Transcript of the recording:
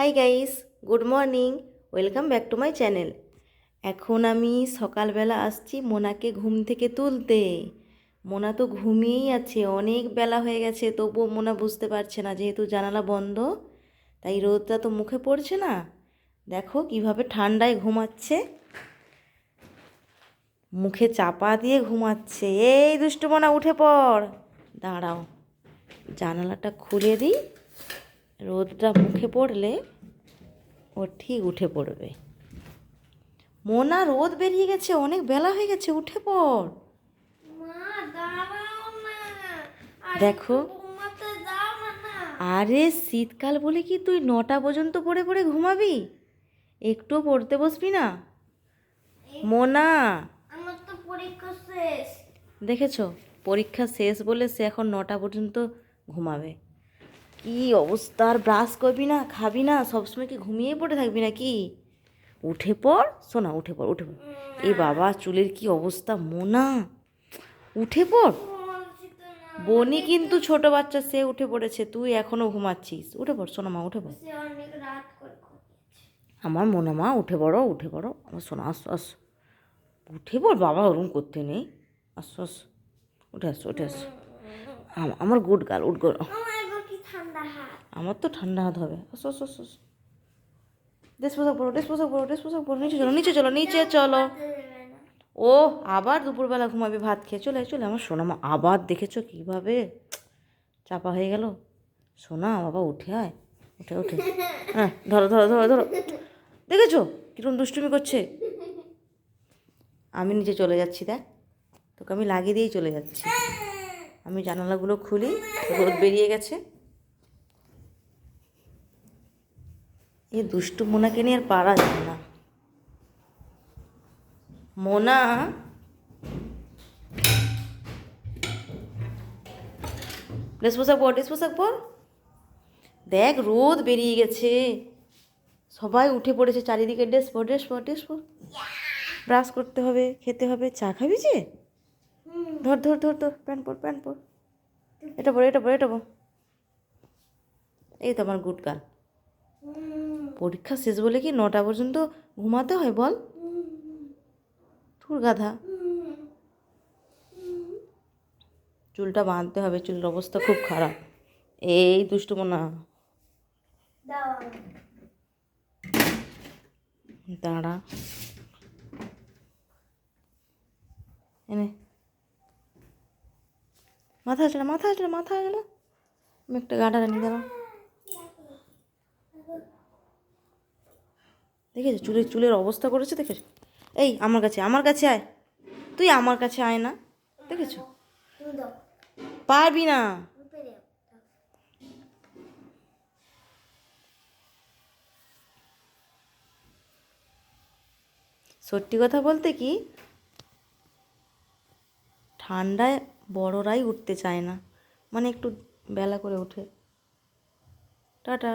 Hi guys good morning welcome back to my channel এখন আমি সকালবেলা আসছি মোনাকে ঘুম থেকে তুলতে। মোনা তো ঘুমিয়েই আছে, অনেক বেলা হয়ে গেছে, তবুও মোনা বুঝতে পারছে না যেহেতু জানালা বন্ধ। তাই রোদটা তো মুখে পড়ছে না। দেখো কীভাবে ঠান্ডায় ঘুমাচ্ছে। মুখে চাপা দিয়ে ঘুমাচ্ছে। এই দুষ্টু মোনা, উঠে পড়। দাঁড়াও, জানালাটা খুলে দিই। রোদটা মুখে পড়লে ও ঠিক উঠে পড়বে। মোনা রোদ বেরিয়ে গেছে অনেক বেলা হয়ে গেছে উঠে পড়। দেখো। আরে শীতকাল বলে কি তুই নটা পর্যন্ত পড়ে পড়ে ঘুমাবি? একটুও পড়তে বসবি না? মোনা। আমার তো পরীক্ষা শেষ। দেখেছ? পরীক্ষা শেষ বলে সে এখন নটা পর্যন্ত ঘুমাবে। কি অবস্থা? আর ব্রাশ করবি না খাবি না সবসময় কি ঘুমিয়ে পড়ে থাকবি না কি উঠে পড় শোনা উঠে পড় উঠে পড়। এ বাবা চুলের কি অবস্থা? মোনা উঠে পড়। বনি কিন্তু ছোট বাচ্চা সে উঠে পড়েছে তুই এখনও ঘুমাচ্ছিস। উঠে পড় সোনা মা উঠে পড়। আমার মোনা মা উঠে পড়ো উঠে পড়ো। আমার শোনা আসো আসো। উঠে পড় বাবা ওরম করতে নেই। আসো আসো। উঠে আসো উঠে আসো। আম- আমার গুড গাল উঠ গো আমার এবার কি ঠান্ডা হাত আমার তো ঠান্ডা হাত হবে। আসো আসো আসো। ড্রেস পোশাক পরো ড্রেস পোশাক পরো ড্রেস পোশাক পরো। নিচে চলো নিচে চলো নিচে চলো। ও, আবার দুপুরবেলা ঘুমাবে, ভাত খেয়ে চলে চলে আমার সোনা মা আবার দেখেছ কীভাবে? চাপা হয়ে গেল। সোনা, বাবা, উঠে আয়। উঠে উঠে। হ্যাঁ ধরো ধরো ধরো ধরো। দেখেছ? কীরকম দুষ্টুমি করছে? আমি নিচে চলে যাচ্ছি, দেখ। তোকে আমি লাগিয়ে দিয়েই চলে যাচ্ছি। আমি জানালাগুলো খুলি রোদ বেরিয়ে গেছে। এই দুষ্টু মোনাকে নিয়ে আর পারা যায় না। মোনা। ড্রেস পোশাক পর ড্রেস পোশাক পর। দেখ, রোদ বেরিয়ে গেছে। সবাই উঠে পড়েছে চারিদিকে ড্রেস পর ড্রেস পর ড্রেস পর। ব্রাশ করতে হবে, খেতে হবে, চা খাবি যে? ধর ধর ধর ধর প্যান্ট পর প্যান্ট পর। এটা পর এটা পর এটা পর। এই তো আমার গুড গার্ল পরীক্ষা শেষ বলে কি নটা পর্যন্ত ঘুমাতে হয় বল? গাধা চুলটা বাঁধতে হবে, চুলের অবস্থা খুব খারাপ। এই দুষ্টু মোনা দাও আমাকে। দাঁড়া। এনে। মাথা আসলে মাথা আসলে মাথা আসলে আমি একটা গাটা নিয়ে দাঁড়া। দেখেছ চুলের চুলের অবস্থা করেছে দেখেছ এই, আমার কাছে আমার কাছে আয়। তুই আমার কাছে আয় না, দেখেছ? পারবি না। সত্যি কথা বলতে কি, ঠান্ডায় বড়রাই উঠতে চায় না। মানে একটু বেলা করে ওঠে। টাটা।